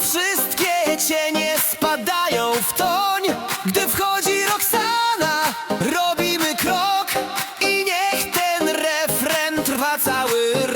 Wszystkie cienie spadają w toń. Gdy wchodzi Roxana Robimy krok I niech ten refren trwa cały rok